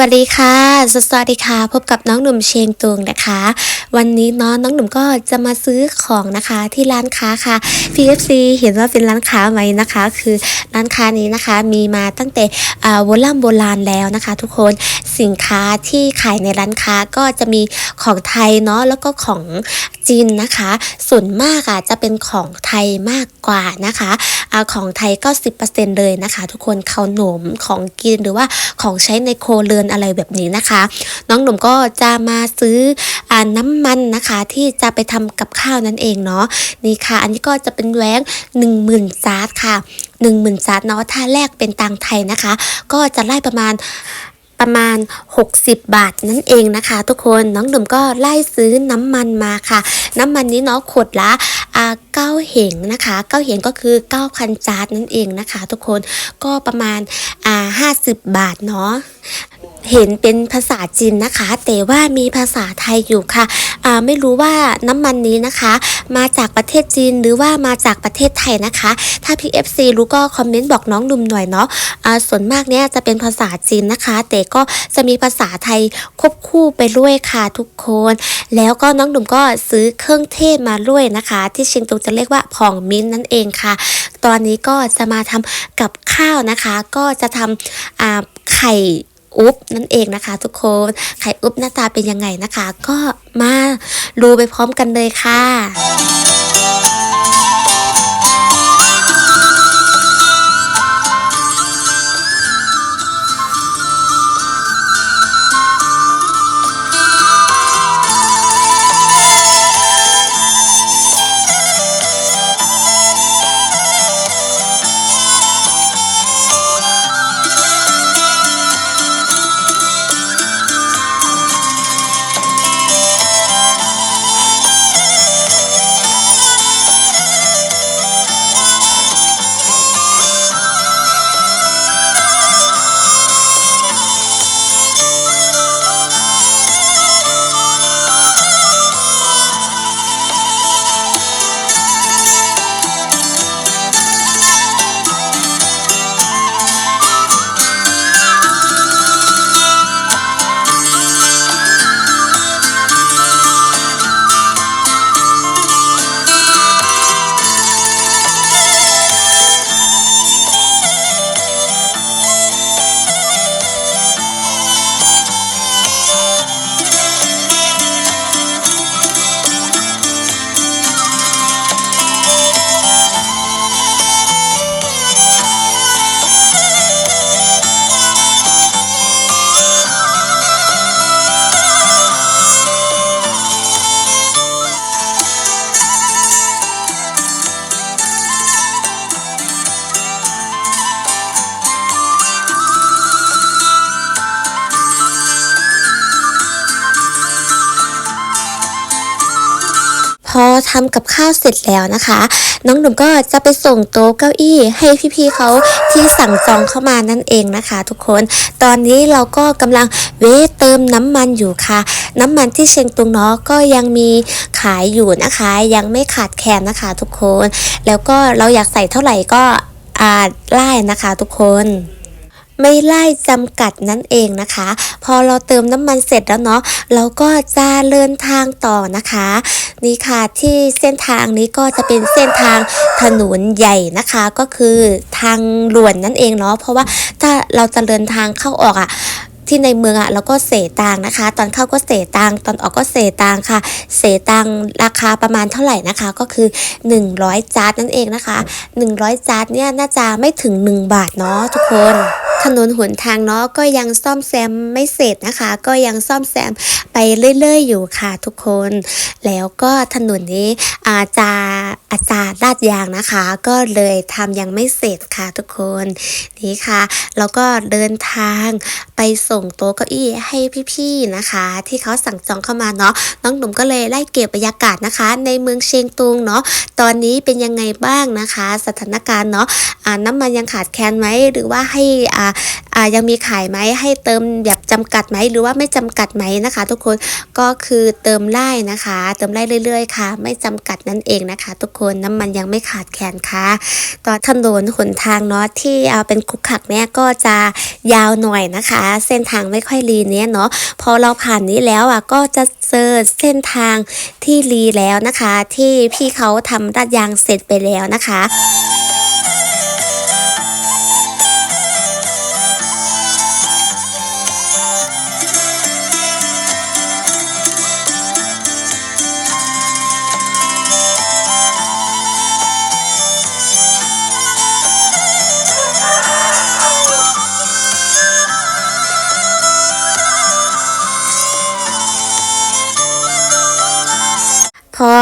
วัสดีค่ะ สวัสดีค่ะ พบกับน้องหนุ่มเชงตุงนะคะ วันนี้เน้องน้องหนุ่มก็จะมาซื้อของนะคะที่ร้านค้าค่ะ PFC เห็นว่าเป็นร้านค้าไหมนะคะ คือร้านค้านี้นะคะมีมาตั้งแต่อ่าโบราณโบราณแล้วนะคะ ทุกคนสินค้าที่ขายในร้านค้าก็จะมีของไทยเนาะแล้วก็ของจีนนะคะ ส่วนมากอะจะเป็นของไทยมากกว่านะคะอาของไทยก็10%เลยนะคะ ทุกคนขนมของกินหรือว่าของใช้ในโครเรือนอะไรแบบนี้นะคะ น้องหนุ่มก็จะมาซื้ออน้ำมันนะคะ ที่จะไปทำกับข้าวนั่นเองเนาะนี่ค่ะ อันนี้ก็จะเป็นแหวง10,000จาร์ค่ะ 10,000จาร์เนาะถ้าแลกเป็นตังไทยนะคะ ก็จะไล่ประมาณประมาณ 60 บาทนั่นเองนะคะ ทุกคนน้องหนุ่มก็ไล่ซื้อน้ำมันมาค่ะ น้ำมันนี้เนาะขวดละเก้าเหงนะคะเก้าเหงก็คือ 9,000จาร์นั่นเองนะคะ ทุกคนก็ประมาณอ่า50 บาทเนาะ เห็นเป็นภาษาจีนนะคะ แต่ว่ามีภาษาไทยอยู่ค่ะไม่รู้ว่าน้ำมันนี้นะคะ มาจากประเทศจีนหรือว่ามาจากประเทศไทยนะคะ ถ้า PFC รู้ก็คอมเมนต์บอกน้องหนุ่มหน่อยเนาะอ่าส่วนมากเนี่ยจะเป็นภาษาจีนนะคะ แต่ก็จะมีภาษาไทยควบคู่ไปด้วยค่ะทุกคน แล้วก็น้องหนุ่มก็ซื้อเครื่องเทศมาด้วยนะคะ ที่เชียงตุงจะเรียกว่าผ่องมิ้นท์นั่นเองค่ะ ตอนนี้ก็จะมาทำกับข้าวนะคะ ก็จะทำไข่ อุ๊บนั่นเองนะคะ ทุกคนไข่อุ๊บหน้าตาเป็นยังไงนะคะ ก็มาดูไปพร้อมกันเลยค่ะ พอทำกับข้าวเสร็จแล้วนะคะ น้องหนุ่มก็จะไปส่งโต๊ะเก้าอี้ให้พี่ๆเขาที่สั่งจองเข้ามานั่นเองนะคะ ทุกคน ตอนนี้เราก็กำลังเวทเติมน้ำมันอยู่ค่ะ น้ำมันที่เชียงตุงเนาะก็ยังมีขายอยู่นะคะ ยังไม่ขาดแคลนนะคะ ทุกคน แล้วก็เราอยากใส่เท่าไหร่ก็อาจไล่นะคะ ทุกคน ไม่ไล่จำกัดนั่นเองนะคะ พอเราเติมน้ำมันเสร็จแล้วเนาะเราก็จะเดินทางต่อนะคะ นี่ค่ะที่เส้นทางนี้ก็จะเป็นเส้นทางถนนใหญ่นะคะ ก็คือทางหลวนนั่นเองเนาะเพราะว่าถ้าเราจะเดินทางเข้าออกอะ่ะ ที่ในเมืองอะ่ะเราก็เสตังนะคะ ตอนเข้าก็เสตังตอนออกก็เสตังค่ะ เสตังราคาประมาณเท่าไหร่นะคะ ก็คือ 100 จาร์ดนั่นเองนะคะ 100 จาร์ดเนี่ยน่าจะไม่ถึง 1 บาทเนาะทุกคนถนนหนทางเนาะก็ยังซ่อมแซมไม่เสร็จนะคะ ก็ยังซ่อมแซมไปเรื่อยๆอยู่ค่ะทุกคน แล้วก็ถนนนี้อาจจะอาจารย์ลาดยางนะคะ ก็เลยทำยังไม่เสร็จค่ะทุกคนนี่ค่ะแล้วก็เดินทางไปส่ง่งโต๊ะเก้าอี้ให้พี่ๆนะคะ ที่เขาสั่งจองเข้ามาเนาะน้องหนุ่มก็เลยไล่เก็บบรรยากาศนะคะ ในเมืองเชียงตุงเนาะตอนนี้เป็นยังไงบ้างนะคะ สถานการณ์เนาะอ่าน้ำมันยังขาดแคลนไหมหรือว่าให้อ่ายังมีขายไหมให้เติมแบบจำกัดไหมหรือว่าไม่จำกัดไหมนะคะ ทุกคนก็คือเติมไล่นะคะ เติมไล่เรื่อย ๆ ค่ะ ไม่จำกัดนั่นเองนะคะ ทุกคนน้ำมันยังไม่ขาดแคลนค่ะตอนถนนหนทางเนาะที่เอาเป็นคุกขักเนี่ยก็จะยาวหน่อยนะคะ เส้นทางไม่ค่อยลีเนี้ยเนาะพอเราผ่านนี้แล้วอะก็จะเจอเส้นทางที่ลีแล้วนะคะ ที่พี่เขาทำรัดยางเสร็จไปแล้วนะคะ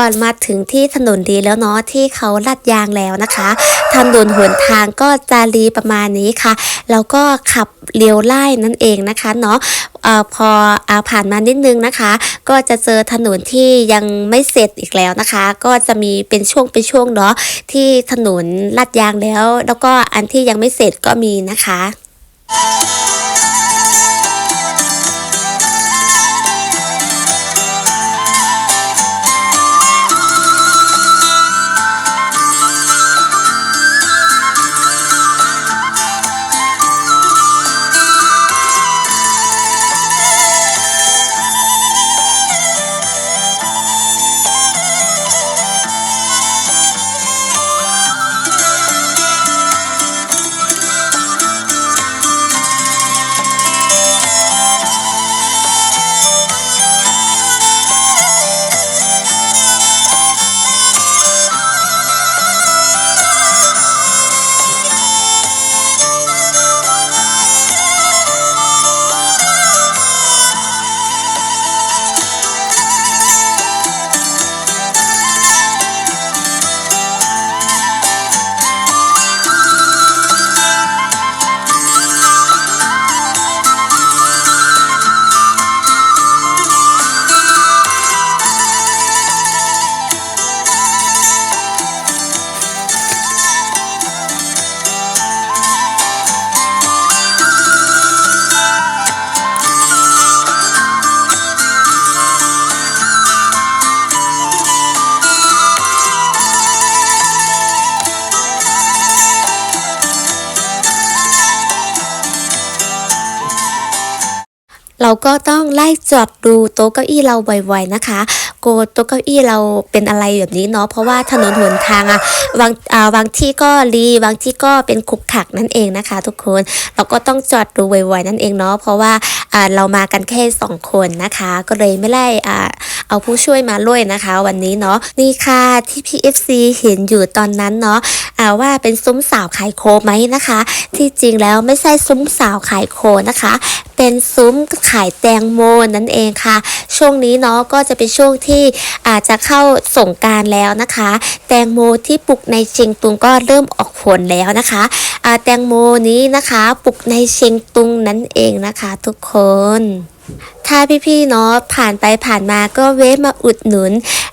พอมาถึงที่ถนนดีแล้วเนาะที่เขาลัดยางแล้วนะคะ ถนนหนทางก็จะรีประมาณนี้ค่ะ แล้วก็ขับเลี้ยวไล่นั่นเองนะคะเนาะอ่อพออาผ่านมานิดนึงนะคะ ก็จะเจอถนนที่ยังไม่เสร็จอีกแล้วนะคะ ก็จะมีเป็นช่วงเป็นช่วงเนาะที่ถนนลัดยางแล้ว แล้วก็อันที่ยังไม่เสร็จก็มีนะคะ เราก็ต้องไล่จอดดูโต๊ะเก้าอี้เราบ่อยๆนะคะ กลัวโต๊ะเก้าอี้เราเป็นอะไรแบบนี้เนาะเพราะว่าถนนหนทางอะบางอ่าบางที่ก็รีบางที่ก็เป็นขุกขักนั่นเองนะคะ ทุกคนเราก็ต้องจอดดูบ่อยๆนั่นเองเนาะเพราะว่าอ่าเรามากันแค่สองคนนะคะ ก็เลยไม่ได้อ่าเอาผู้ช่วยมาด้วยนะคะ วันนี้เนาะนี่ค่ะที่ PFC เห็นอยู่ตอนนั้นเนาะอ่าว่าเป็นซุ้มสาวขายโคไหมนะคะ ที่จริงแล้วไม่ใช่ซุ้มสาวขายโคนะคะ เป็นซุ้มขายแตงโมนั่นเองค่ะ ช่วงนี้เนาะก็จะเป็นช่วงที่อาจจะเข้าส่งการแล้วนะคะ แตงโมที่ปลูกในเชียงตุงก็เริ่มออกผลแล้วนะคะแตงโมนี้นะคะปลูกในเชียงตุงนั่นเองนะคะทุกคนถ้าพี่ๆเนาะผ่านไปผ่านมาก็เวฟมาอุดหนุน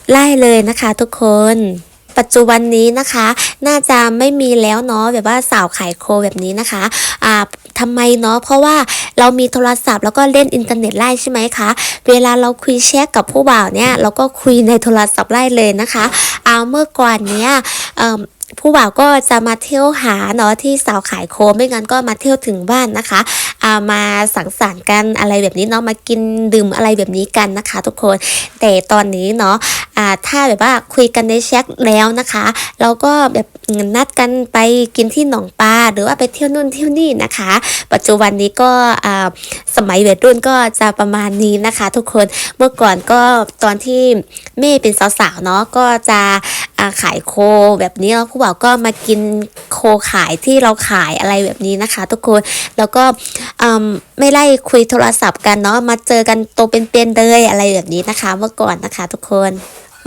ไล่เลยนะคะทุกคน ปัจจุบันนี้นะคะ น่าจะไม่มีแล้วเนาะแบบว่าสาวขายโคแบบนี้นะคะอ่าทำไมเนาะเพราะว่าเรามีโทรศัพท์แล้วก็เล่นอินเทอร์เน็ตไล่ใช่ไหมคะเวลาเราคุยแชทกับผู้บ่าวเนี่ยเราก็คุยในโทรศัพท์ไล่เลยนะคะเอาเมื่อก่อนเนี้ยผู้บ่าวก็จะมาเที่ยวหาเนาะที่สาวขายโคไม่งั้นก็มาเที่ยวถึงบ้านนะคะอามาสังสรรค์กันอะไรแบบนี้เนาะมากินดื่มอะไรแบบนี้กันนะคะ ทุกคนแต่ตอนนี้เนาะอ่าถ้าแบบว่าคุยกันในแชทแล้วนะคะ เราก็แบบนัดกันไปกินที่หนองปลาหรือว่าไปเที่ยวนู่นเที่ยวนี่นะคะ ปัจจุบันนี้ก็อ่าสมัยวัยรุ่นก็จะประมาณนี้นะคะ ทุกคนเมื่อก่อนก็ตอนที่แม่เป็นสาวๆเนาะก็จะขายโคแบบนี้แล้วผู้บ่าวก็มากินโคขายที่เราขายอะไรแบบนี้นะคะ ทุกคนแล้วก็อืมไม่ไล่คุยโทรศัพท์กันเนาะมาเจอกันโตเป็นๆเลยอะไรแบบนี้นะคะ เมื่อก่อนนะคะ ทุกคน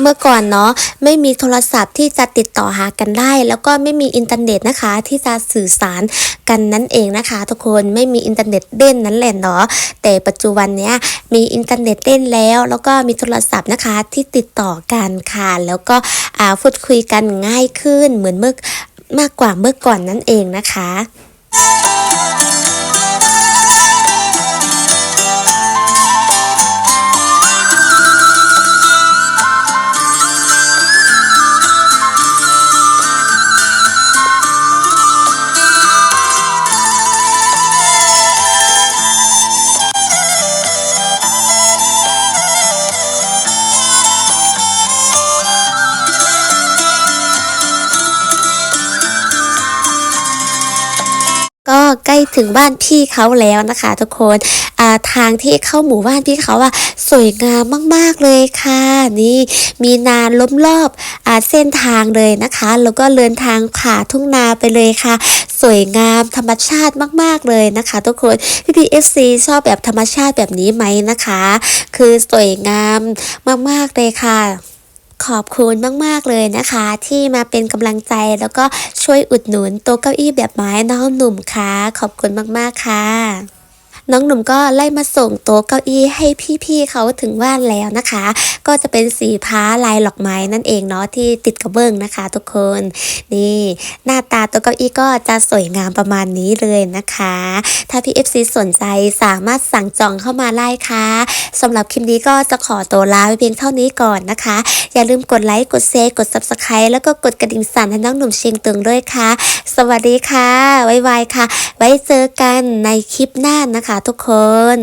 เมื่อก่อนเนาะไม่มีโทรศัพท์ที่จะติดต่อหากันได้ แล้วก็ไม่มีอินเทอร์เน็ตนะคะ ที่จะสื่อสารกันนั่นเองนะคะ ทุกคนไม่มีอินเทอร์เน็ตเล่นนั่นแหละเนาะแต่ปัจจุบันเนี้ยมีอินเทอร์เน็ตเล่นแล้ว แล้วก็มีโทรศัพท์นะคะที่ติดต่อกันค่ะแล้วก็อ่าพูดคุยกันง่ายขึ้นเหมือนเมื่อมากกว่าเมื่อก่อนนั่นเองนะคะ ถึงบ้านพี่เขาแล้วนะคะ ทุกคนทางที่เข้าหมู่บ้านพี่เขาอะสวยงามมาก ๆ เลยค่ะ นี่มีนาล้มรอบอเส้นทางเลยนะคะ แล้วก็เดินทางผ่าทุ่งนาไปเลยค่ะ สวยงามธรรมชาติมาก ๆ เลยนะคะ ทุกคนพี่พีเอฟซีชอบแบบธรรมชาติแบบนี้ไหมนะคะ คือสวยงามมาก ๆ เลยค่ะ ขอบคุณมาก ๆ เลยนะคะ ที่มาเป็นกำลังใจแล้วก็ช่วยอุดหนุนโต๊ะเก้าอี้แบบไม้น้องหนุ่มค่ะ ขอบคุณมาก ๆ ค่ะ น้องหนุ่มก็ไล่มาส่งโต๊ะเก้าอี้ให้พี่ๆเขาถึงบ้านแล้วนะคะ ก็จะเป็นสีพ้าลายหลอกไม้นั่นเองเนาะที่ติดกระเบื้องนะคะ ทุกคนนี่หน้าตาโต๊ะเก้าอี้ก็จะสวยงามประมาณนี้เลยนะคะ ถ้าพี่ FC สนใจสามารถสั่งจองเข้ามาไล่ค่ะสำหรับคลิปนี้ก็จะขอตัวลาไปเพียงเท่านี้ก่อนนะคะ อย่าลืมกดไลค์กดแชร์กด Subscribe แล้วก็กดกระดิ่งสั่นให้น้องหนุ่มเชียงตึงด้วยค่ะ สวัสดีค่ะ ไว้ไวค่ะ ไว้เจอกันในคลิปหน้านะคะทุกคน